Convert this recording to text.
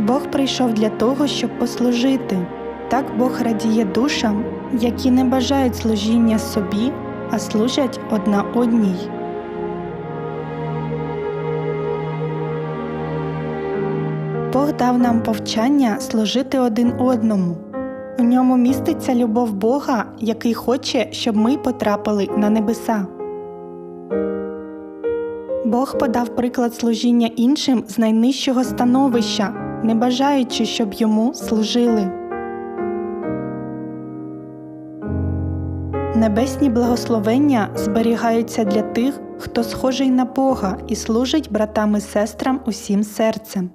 Бог прийшов для того, щоб послужити. Так Бог радіє душам, які не бажають служіння собі, а служать одна одній. Бог дав нам повчання служити один одному. У ньому міститься любов Бога, який хоче, щоб ми потрапили на небеса. Бог подав приклад служіння іншим з найнижчого становища, не бажаючи, щоб йому служили. Небесні благословення зберігаються для тих, хто схожий на Бога і служить братам і сестрам усім серцем.